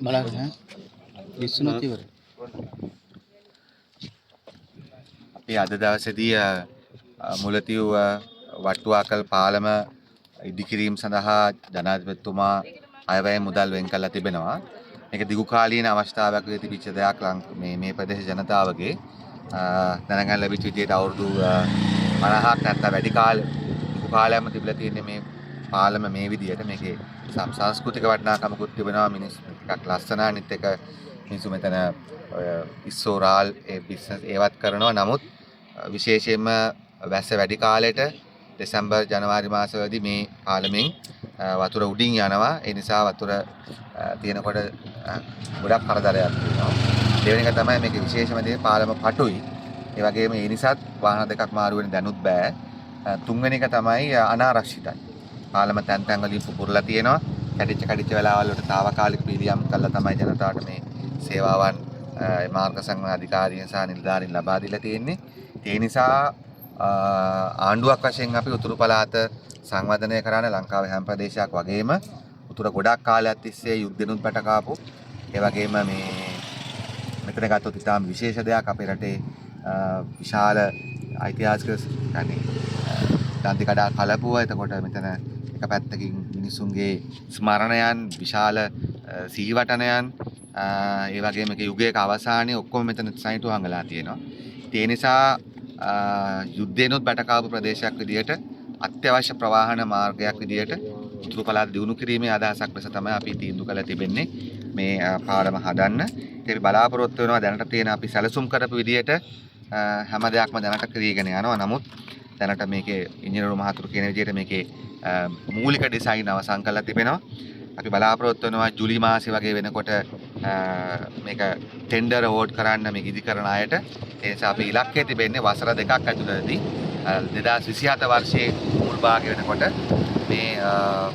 බලන්න විස්සුනොත් ඉවර අපි අද දවසේදී මුලතිව් වට්ටුවාකල් පාලම ඉදිකිරීම සඳහා ජනාධිපතිතුමා අයවැය මුදල් වෙන් කරලා තිබෙනවා. මේක දිගු කාලීන අවස්ථාවක් වෙ තිබිච්ච දෙයක් ලං- මේ මේ ප්‍රදේශ ජනතාවගේ. දැනගන්න ලැබිච්ච විදිහට අවුරුදු 50ක් නැත්නම් වැඩි කාල දිගු කාලයක්ම තිබිලා තියෙන්නේ මේ පාලම මේ විදිහට මේකේ සම් සංස්කෘතික වටිනාකමකුත් තිබෙනවා. මිනිස් ටිකක් ලස්සන අනිත් එක මිනිස්සු මෙතන ඔය ඉස්සෝරාල් ඒ බිස්නස් ඒවත් කරනවා. නමුත් අ, විශේෂයෙන්ම වැස්ස වැඩි කාලෙට දෙසැම්බර් ජනවාරි මාසවලදී මේ පාලමෙන් අ, වතුර උඩින් යනවා. ඒ නිසා වතුර අ, තියෙනකොට අ, ගොඩක් කරදරයක් තියෙනවා දෙවෙනි එක තමයි මේකේ විශේෂම දේ පාලම පටුයි. ඒ වගේම ඒ නිසාත් වාහන දෙකක් මාරු වෙන දැනුත් බෑ. අ, තුන්වෙනි එක තමයි අ, අනාරක්ෂිතයි. පාලම තැන් තැන් වලින් පුපුරලා තියෙනවා. කැඩිච්ච කැඩිච්ච වෙලාවල් වලට తాවකාලික පිළියම් කළා තමයි ජනතාවට මේ සේවාවන් අ, මාර්ග සංවර්ධන අධිකාරියන් සහ නිලධාරීන් ලබා දීලා තියෙන්නේ. ඒ නිසා අ, ආණ්ඩුවක් වශයෙන් අපි උතුරු පළාත සංවර්ධනය කරන්න ලංකාවේ හැම ප්‍රදේශයක් වගේම උතුර ගොඩක් කාලයක් තිස්සේ යුද්ධෙනුත් පැටකාපු ඒ වගේම මේ මෙතන ගත්තොත් ඉතාම විශේෂ දෙයක් අපේ රටේ අ, විශාල ඓතිහාසික يعني දන්ති කඩා කලපුව එතකොට මෙතන එක පැත්තකින් මිනිසුන්ගේ ස්මරණයන් විශාල අ, සිහිවටනයන් අ, ඒ වගේම එක යුගයක අවසානයේ ඔක්කොම මෙතන සයිටු හංගලා තියෙනවා. ඉතින් ඒ නිසා අ, යුද්ධේනොත් බැටකාපු ප්‍රදේශයක් විදියට අත්‍යවශ්‍ය ප්‍රවාහන මාර්ගයක් විදියට උතුරු පළාත දියුණු කිරීමේ අදහසක් ලෙස තමයි අපි තීන්දුව කළ තිබෙන්නේ මේ අ, පාලම හදන්න. ඉතින් අපි බලාපොරොත්තු වෙනවා දැනට තියෙන අපි සැලසුම් කරපු විදියට අ, හැම දෙයක්ම දැනට කරගෙන යනවා. නමුත් දැනට මේකේ ඉංජිනේරු මහතුරු කියන විදිහට මේකේ අ, මූලික ඩිසයින් අවසන් කරලා තිබෙනවා. අපි බලාපොරොත්තු වෙනවා ජූලි මාසෙ වගේ වෙනකොට අ, මේක ටෙන්ඩර් අවෝඩ් කරන්න මේක ඉදිකරන අයට. ඒ නිසා අපි ඉලක්කය තිබෙන්නේ වසර දෙකක් ඇතුළතදී අ, 2027 වර්ෂයේ මුල් භාගය වෙනකොට මේ අ,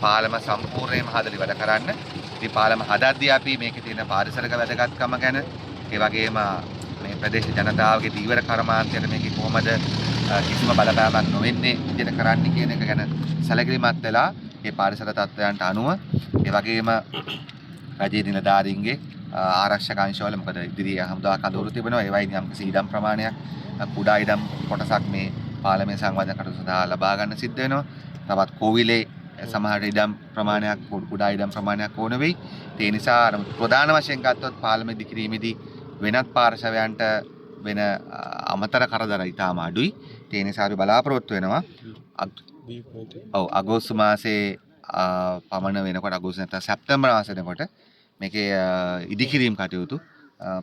පාලම සම්පූර්ණයෙන්ම හදලා ඉවර කරන්න. ඉතින් පාලම හදද්දී අපි මේකේ තියෙන පාරිසරික වැදගත්කම ගැන ඒ වගේම මේ ප්‍රදේශ ජනතාවගේ දීවර කර්මාන්තයට මේකේ කොහොමද අ, කිසිම බලපෑමක් නොවෙන්නේ විදිහට කරන්න කියන එක ගැන සැලකිලිමත් වෙලා මේ පාරිසර තත්ත්වයන්ට අනුව ඒ වගේම රජයේ නිලධාරීන්ගේ අ, ආරක්ෂක අංශවල මොකද ඉදිරියේ හමුදා කඳවුරු තිබෙනවා. ඒවයින් යම්කිසි ඉඩම් ප්‍රමාණයක් අ, කුඩා ඉඩම් කොටසක් මේ පාලමේ සංවර්ධන කටයුතු සඳහා ලබා ගන්න සිද්ධ වෙනවා. තවත් කෝවිලේ සමහර ඉඩම් ප්‍රමාණයක් කුඩ- කුඩා ඉඩම් ප්‍රමාණයක් ඕන වෙයි. ඒ නිසා අර ප්‍රධාන වශයෙන් ගත්තොත් පාලම ඉදිකිරීමේදී වෙනත් පාර්ශවයන්ට වෙන අමතර කරදර ඉතාම අඩුයි. තියනිසාරි බලාපොරොත්තු වෙනවා. ඔව අගෝස්තු මාසේ පමණ වෙනකොට අගුස්නත සැප්තම්බර මාසනකොට මේක ඉදිකිරීම් කටයුතු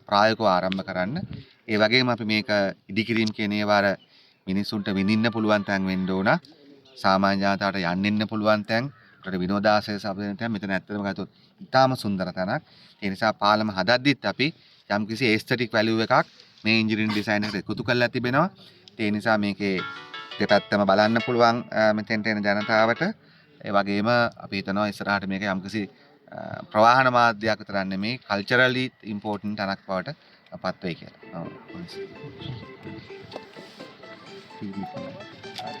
ප්‍රායකෝ ආරම්භ කරන්න. ඒ වගේ අපි මේක ඉදිකිරීම් කියනේවාර මිනිස්සුන්ට විඳන්න පුළුවන් තැන් වෙන්ඩෝන සාමාන්‍යාතාට යන්නන්න පුළුවන් තැන්. ට විනෝදාසය සබදනතය මෙත නැත්තරම ගතු ඉතාම සුන්දර තැනක්. එනිසා පාලම හදද්දිත් අපි යම්කිසි ඒස්තටික් වැලියු එකක් මේ ඉන්ජිනියරින් ඩිසයින් එකට එකතු කරලා තිබෙනවා. ඒ නිසා මේකේ දෙපැත්තම බලන්න පුළුවන් අ, මෙතෙන්ට එන ජනතාවට ඒ වගේම අපි හිතනවා ඉස්සරහට මේක යම්කිසි අ, ප්‍රවාහන මාධ්‍යයක් විතරක් නෙමෙයි කල්චරලි ඉම්පෝටන්ට් තැනක් බවට පත් වෙයි කියලා. ඔව්.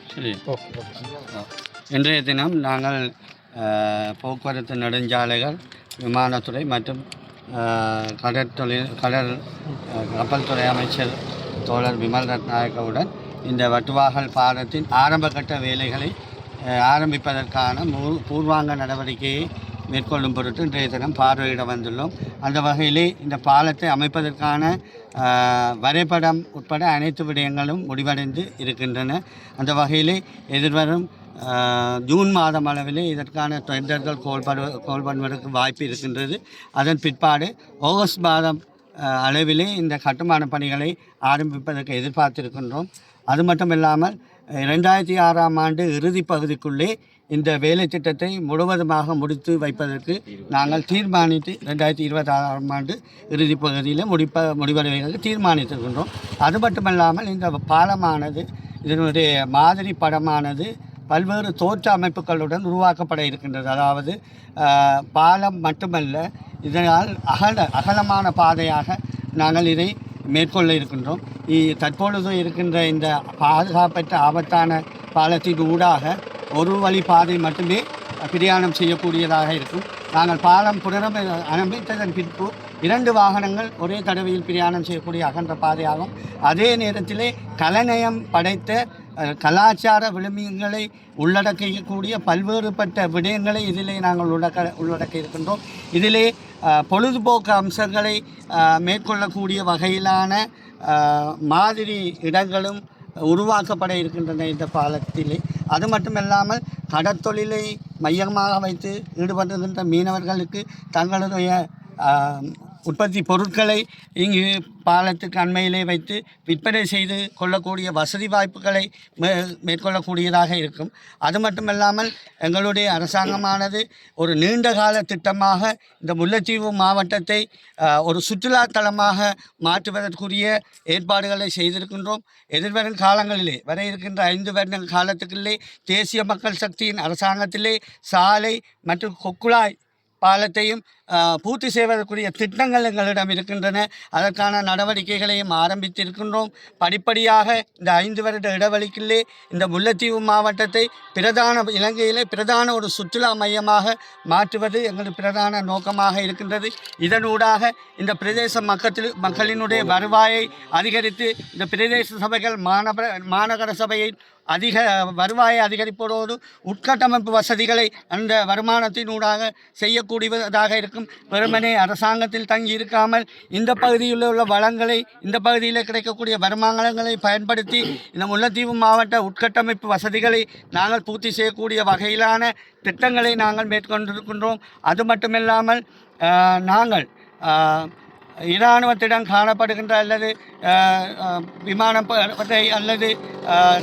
சரி ஆ. இன்றைய தினம் நாங்கள் அஹ், போக்குவரத்து நெடுஞ்சாலைகள் விமானத்துறை மற்றும் அஹ், கடற்தொழில் கடல் கப்பல் துறை அமைச்சர் தோழர் விமல் ரத்நாயக்கவுடன் இந்த வட்டுவாகல் பாலத்தின் ஆரம்பகட்ட வேலைகளை ஆரம்பிப்பதற்கான மூ பூர்வாங்க நடவடிக்கையை மேற்கொள்ளும் பொருட்டு இன்றைய தினம் பார்வையிட வந்துள்ளோம். அந்த வகையிலே இந்த பாலத்தை அமைப்பதற்கான வரைபடம் உட்பட அனைத்து விடயங்களும் முடிவடைந்து இருக்கின்றன. அந்த வகையிலே எதிர்வரும் ஜூன் மாதம் அளவிலே இதற்கான டெண்டர்கள் கோல்படு கோல் பண்ணுவதற்கு வாய்ப்பு இருக்கின்றது. அதன் பிற்பாடு ஆகஸ்ட் மாதம் அளவிலே இந்த கட்டுமான பணிகளை ஆரம்பிப்பதற்கு எதிர்பார்த்திருக்கின்றோம். அது மட்டும் இல்லாமல் ரெண்டாயிரத்தி ஆறாம் ஆண்டு இறுதி பகுதிக்குள்ளே இந்த வேலை திட்டத்தை முழுவதுமாக முடித்து வைப்பதற்கு நாங்கள் தீர்மானித்து ரெண்டாயிரத்தி இருபத்தி ஆறாம் ஆண்டு இறுதி பகுதியில் முடிப்ப முடிவடைவதற்கு தீர்மானித்திருக்கின்றோம். அது மட்டுமல்லாமல் இந்த பாலமானது இதனுடைய மாதிரி படமானது பல்வேறு தோற்ற அமைப்புகளுடன் உருவாக்கப்பட இருக்கின்றது. அதாவது பாலம் மட்டுமல்ல இதனால் அகல அகலமான பாதையாக நாங்கள் இதை மேற்கொள்ள இருக்கின்றோம். தற்பொழுது இருக்கின்ற இந்த பாதுகாப்பற்ற ஆபத்தான பாலத்தின் ஊடாக ஒரு வழி பாதை மட்டுமே பிரயாணம் செய்யக்கூடியதாக இருக்கும். நாங்கள் பாலம் புனரம் அமைத்ததன் பின்பு இரண்டு வாகனங்கள் ஒரே தடவையில் பிரயாணம் செய்யக்கூடிய அகன்ற பாதையாகும். அதே நேரத்திலே கலநயம் படைத்த கலாச்சார விழுமியங்களை உள்ளடக்கக்கூடிய பல்வேறுபட்ட விடயங்களை இதிலே நாங்கள் உள்ளடக்க உள்ளடக்க இருக்கின்றோம். இதிலே பொழுதுபோக்கு அம்சங்களை மேற்கொள்ளக்கூடிய வகையிலான மாதிரி இடங்களும் உருவாக்கப்பட இருக்கின்றன இந்த பாலத்திலே அது மட்டுமல்லாமல் கடற்தொழிலை மையமாக வைத்து ஈடுபட்டிருக்கின்ற மீனவர்களுக்கு தங்களுடைய உற்பத்தி பொருட்களை இங்கு பாலத்துக்கு அண்மையிலே வைத்து விற்பனை செய்து கொள்ளக்கூடிய வசதி வாய்ப்புகளை மே மேற்கொள்ளக்கூடியதாக இருக்கும். அது மட்டுமல்லாமல் எங்களுடைய அரசாங்கமானது ஒரு நீண்ட கால திட்டமாக இந்த முல்லைத்தீவு மாவட்டத்தை ஒரு சுற்றுலா தலமாக மாற்றுவதற்குரிய ஏற்பாடுகளை செய்திருக்கின்றோம். எதிர்வரும் காலங்களிலே வர இருக்கின்ற ஐந்து வருட காலத்துக்குள்ளே தேசிய மக்கள் சக்தியின் அரசாங்கத்திலே சாலை மற்றும் கொக்குழாய் பாலத்தையும் பூர்த்தி செய்வதற்குரிய திட்டங்கள் எங்களிடம் இருக்கின்றன. அதற்கான நடவடிக்கைகளையும் ஆரம்பித்திருக்கின்றோம். படிப்படியாக இந்த ஐந்து வருட இடைவெளிக்குள்ளே இந்த முல்லைத்தீவு மாவட்டத்தை பிரதான இலங்கையிலே பிரதான ஒரு சுற்றுலா மையமாக மாற்றுவது எங்களது பிரதான நோக்கமாக இருக்கின்றது. இதனூடாக இந்த பிரதேச மக்கத்தில் மக்களினுடைய வருவாயை அதிகரித்து இந்த பிரதேச சபைகள் மாநகர மாநகர சபையை அதிக வருவாயை அதிகரிப்பதோடு உட்கட்டமைப்பு வசதிகளை அந்த வருமானத்தினூடாக செய்யக்கூடியதாக இருக்கும். வெறுமனே அரசாங்கத்தில் தங்கி இருக்காமல் இந்த பகுதியில் உள்ள வளங்களை இந்த பகுதியில் கிடைக்கக்கூடிய வருமானங்களை பயன்படுத்தி இந்த முல்லைத்தீவு மாவட்ட உட்கட்டமைப்பு வசதிகளை நாங்கள் பூர்த்தி செய்யக்கூடிய வகையிலான திட்டங்களை நாங்கள் மேற்கொண்டிருக்கின்றோம். அது மட்டுமில்லாமல் நாங்கள் இராணுவத்திடம் காணப்படுகின்ற அல்லது விமானப்படை அல்லது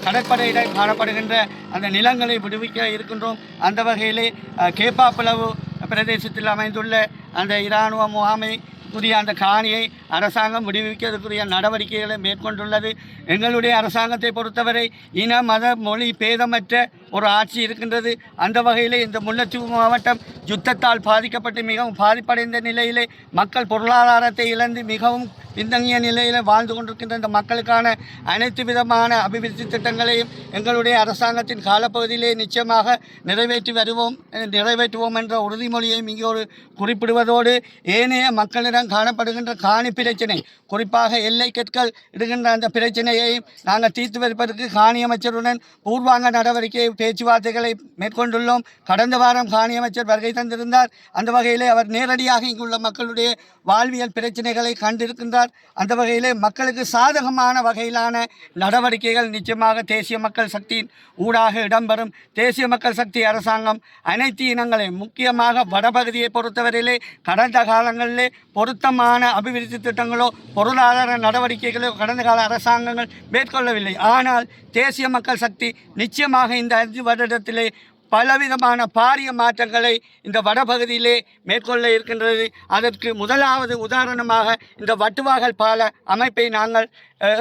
கடற்படையிடம் காணப்படுகின்ற அந்த நிலங்களை விடுவிக்க இருக்கின்றோம். அந்த வகையிலே ஆஹ், கேப்பாப்பிளவு பிரதேசத்தில் அமைந்துள்ள அந்த இராணுவ முகாமை புதிய அந்த காணியை அரசாங்கம் விடுவிக்கிறதுக்குரிய நடவடிக்கைகளை மேற்கொண்டுள்ளது. எங்களுடைய அரசாங்கத்தை பொறுத்தவரை இன மத மொழி பேதமற்ற ஒரு ஆட்சி இருக்கின்றது. அந்த வகையிலே இந்த முல்லைத்தீவு மாவட்டம் யுத்தத்தால் பாதிக்கப்பட்டு மிகவும் பாதிப்படைந்த நிலையிலே மக்கள் பொருளாதாரத்தை இழந்து மிகவும் பின்தங்கிய நிலையில் வாழ்ந்து கொண்டிருக்கின்ற இந்த மக்களுக்கான அனைத்து விதமான அபிவிருத்தி திட்டங்களையும் எங்களுடைய அரசாங்கத்தின் காலப்பகுதியிலே நிச்சயமாக நிறைவேற்றி வருவோம் நிறைவேற்றுவோம் என்ற உறுதிமொழியையும் இங்கே ஒரு குறிப்பிடுவதோடு ஏனைய மக்களிடம் காணப்படுகின்ற காணி பிரச்சனை குறிப்பாக எல்லை கற்கள் இடுகின்ற அந்த பிரச்சனையையும் நாங்கள் தீர்த்து வைப்பதற்கு காணி அமைச்சருடன் பூர்வாங்க நடவடிக்கையை பேச்சுவார்த்தைகளை மேற்கொண்டுள்ளோம். கடந்த வாரம் காணி அமைச்சர் வருகை தந்திருந்தார். அந்த வகையிலே அவர் நேரடியாக இங்குள்ள மக்களுடைய வாழ்வியல் பிரச்சனைகளை கண்டிருக்கின்றார். அந்த வகையிலே மக்களுக்கு சாதகமான வகையிலான நடவடிக்கைகள் நிச்சயமாக தேசிய மக்கள் சக்தியின் ஊடாக இடம்பெறும். தேசிய மக்கள் சக்தி அரசாங்கம் அனைத்து இனங்களையும் முக்கியமாக வடபகுதியை பொறுத்தவரையிலே கடந்த காலங்களிலே பொருத்தமான அபிவிருத்தி திட்டங்களோ பொருளாதார நடவடிக்கைகளோ கடந்த கால அரசாங்கங்கள் மேற்கொள்ளவில்லை. ஆனால் தேசிய மக்கள் சக்தி நிச்சயமாக இந்த அஞ்சு வருடத்திலே பலவிதமான பாரிய மாற்றங்களை இந்த வடபகுதியிலே மேற்கொள்ள இருக்கின்றது. அதற்கு முதலாவது உதாரணமாக இந்த வட்டுவாகல் பால அமைப்பை நாங்கள்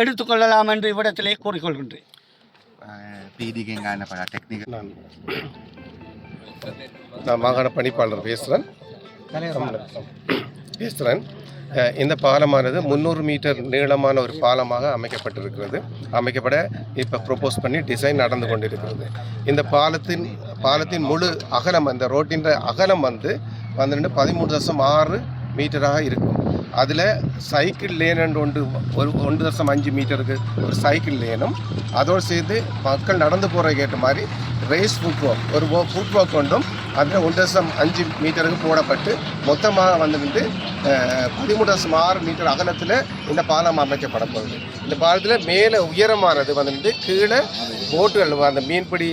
எடுத்துக்கொள்ளலாம் என்று இவ்விடத்திலே கூறிக்கொள்கின்றேன். நான் மாகாண பணிப்பாளர் பேசுகிறேன் பேசுகிறேன் இந்த பாலமானது முந்நூறு மீட்டர் நீளமான ஒரு பாலமாக அமைக்கப்பட்டிருக்கிறது. அமைக்கப்பட இப்போ ப்ரொப்போஸ் பண்ணி டிசைன் நடந்து கொண்டிருக்கிறது. இந்த பாலத்தின் பாலத்தின் முழு அகலம் அந்த ரோட்டின் அகலம் வந்து பன்னிரெண்டு பதிமூணு தசம் ஆறு மீட்டராக இருக்கும். அதில் சைக்கிள் லேன் ஒன்று ஒரு ஒன்று தசம் அஞ்சு மீட்டருக்கு ஒரு சைக்கிள் லேனும் அதோடு சேர்த்து மக்கள் நடந்து போகிற ஏற்ற மாதிரி ரேஸ் ஃபுட் வாக் ஒரு ஃபுட் வாக் கொண்டும் அதில் ஒன்று தசம் அஞ்சு மீட்டருக்கு போடப்பட்டு மொத்தமாக வந்துட்டு பதிமூணு தசம் ஆறு மீட்டர் அகலத்தில் இந்த பாலம் அமைக்கப்பட போகுது. இந்த பாலத்தில் மேலே உயரமானது வந்துட்டு கீழே போட்டுகள் அந்த மீன்பிடி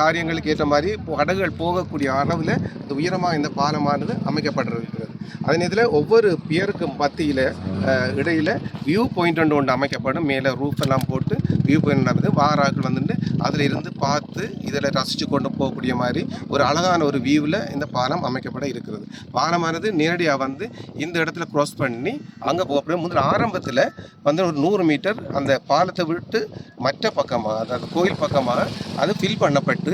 காரியங்களுக்கு ஏற்ற மாதிரி படகுகள் போகக்கூடிய அளவில் இந்த உயரமாக இந்த பாலமானது அமைக்கப்பட்டிருக்கிறது. அதன் இதில் ஒவ்வொரு பியருக்கும் மத்தியில் இடையில் வியூ பாயிண்ட் ஒன்று ஒன்று அமைக்கப்படும். மேலே ரூஃப் எல்லாம் போட்டு வியூ பாயிண்ட் நடந்து வாராக்கள் வந்துட்டு அதில் இருந்து பார்த்து இதில் ரசித்து கொண்டு போகக்கூடிய மாதிரி ஒரு அழகான ஒரு வியூவில் இந்த பாலம் அமைக்கப்பட இருக்கிறது. பாலமானது நேரடியாக வந்து இந்த இடத்துல க்ராஸ் பண்ணி அங்கே போகப்படும். முதல் ஆரம்பத்தில் வந்து ஒரு நூறு மீட்டர் அந்த பாலத்தை விட்டு மற்ற பக்கமாக அதாவது கோயில் பக்கமாக அது ஃபில் பண்ணப்பட்டு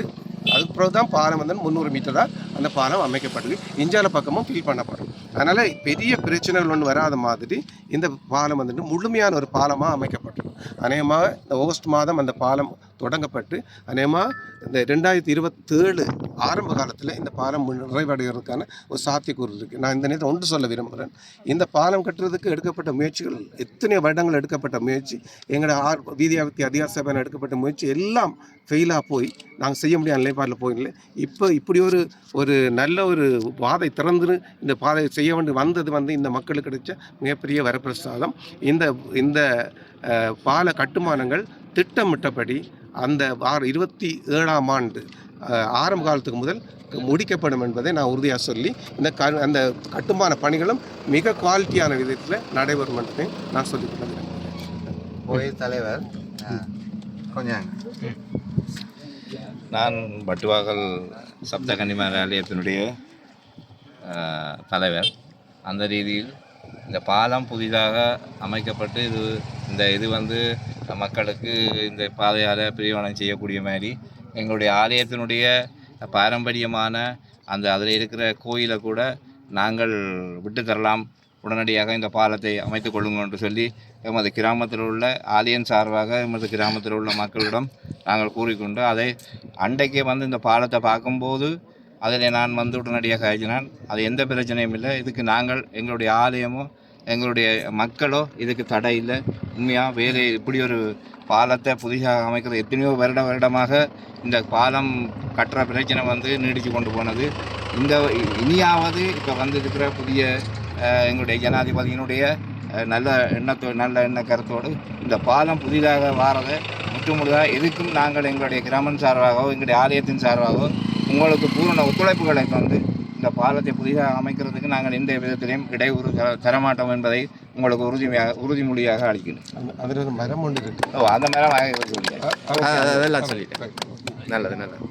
அதுக்கு பிறகு தான் பாலம் வந்து முந்நூறு மீட்டராக அந்த பாலம் அமைக்கப்பட்டது. இஞ்சால பக்கமும் ஃபில் பண்ணப்படும். அதனால் பெரிய பிரச்சனைகள் ஒன்று வராத மாதிரி இந்த பாலம் வந்துட்டு முழுமையான ஒரு பாலமாக அமைக்கப்பட்டிருக்கும் அநேகமாக இந்த ஆகஸ்ட் மாதம் அந்த பாலம் தொடங்கப்பட்டு அநேகமாக இந்த ரெண்டாயிரத்தி இருபத்தேழு ஆரம்ப காலத்தில் இந்த பாலம் நிறைவடைகிறதுக்கான ஒரு சாத்தியக்கூறு இருக்குது நான் இந்த நேரத்தில் ஒன்று சொல்ல விரும்புகிறேன் இந்த பாலம் கட்டுறதுக்கு எடுக்கப்பட்ட முயற்சிகள் எத்தனை வருடங்கள் எடுக்கப்பட்ட முயற்சி எங்களோட ஆர் வீதியாபத்தி அதிகார சபையில் எடுக்கப்பட்ட முயற்சி எல்லாம் ஃபெயிலாக போய் நாங்கள் செய்ய முடியாத நிலைப்பாடில் போயிடல. இப்போ இப்படி ஒரு ஒரு நல்ல ஒரு பாதை திறந்து இந்த பாதை செய்ய வேண்டி வந்தது வந்து இந்த மக்களுக்கு கிடைச்ச மிகப்பெரிய வரப்பிரசாதம். இந்த இந்த பால கட்டுமானங்கள் திட்டமிட்டபடி அந்த ஆறு இருபத்தி ஏழாம் ஆண்டு ஆரம்ப காலத்துக்கு முதல் முடிக்கப்படும் என்பதை நான் உறுதியாக சொல்லி இந்த க அந்த கட்டுமான பணிகளும் மிக குவாலிட்டியான விதத்தில் நடைபெறும் என்பதை நான் சொல்லிக் கொள்கிறேன். கோயில் தலைவர் கொஞ்சம். நான் பட்டுவாகல் சப்த கன்னிமார் ஆலயத்தினுடைய தலைவர். அந்த ரீதியில் இந்த பாலம் புதிதாக அமைக்கப்பட்டு இது இந்த இது வந்து மக்களுக்கு இந்த பாதையால் பிரிவணம் செய்யக்கூடிய மாதிரி எங்களுடைய ஆலயத்தினுடைய பாரம்பரியமான அந்த அதில் இருக்கிற கோயிலை கூட நாங்கள் விட்டு தரலாம். உடனடியாக இந்த பாலத்தை அமைத்து கொள்ளுங்கள் என்று சொல்லி எமது கிராமத்தில் உள்ள ஆலயம் சார்பாக எமது கிராமத்தில் உள்ள மக்களிடம் நாங்கள் கூறிக்கொண்டு அதை அன்றைக்கே வந்து இந்த பாலத்தை பார்க்கும்போது அதில் நான் வந்து உடனடியாக ஆகினான் அது எந்த பிரச்சனையும் இல்லை. இதுக்கு நாங்கள் எங்களுடைய ஆலயமும் எங்களுடைய மக்களோ இதுக்கு தடை இல்லை. உண்மையாக வேலை இப்படி ஒரு பாலத்தை புதிதாக அமைக்கிறது எத்தனையோ வருட வருடமாக இந்த பாலம் கட்டுற பிரச்சனை வந்து நீடித்து கொண்டு போனது. இந்த இனியாவது இப்போ வந்திருக்கிற புதிய எங்களுடைய ஜனாதிபதியினுடைய நல்ல எண்ணத்தோ நல்ல எண்ண கருத்தோடு இந்த பாலம் புதிதாக வாரதை முற்றுமுழுதாக எதுக்கும் நாங்கள் எங்களுடைய கிராமம் சார்பாகவோ எங்களுடைய ஆலயத்தின் சார்பாகவோ உங்களுக்கு பூரண ஒத்துழைப்புகளை தந்து இந்த பாலத்தை புதிதாக அமைக்கிறதுக்கு நாங்கள் எந்த விதத்திலையும் இடையூறு தர- தரமாட்டோம் என்பதை உங்களுக்கு உறுதியாக உறுதிமொழியாக அளிக்கிறேன் அதில் மரம் ஒன்று இருக்கு ஓ அந்த அ- அதெல்லாம் சொல்லிட்டேன் நல்லது நல்லது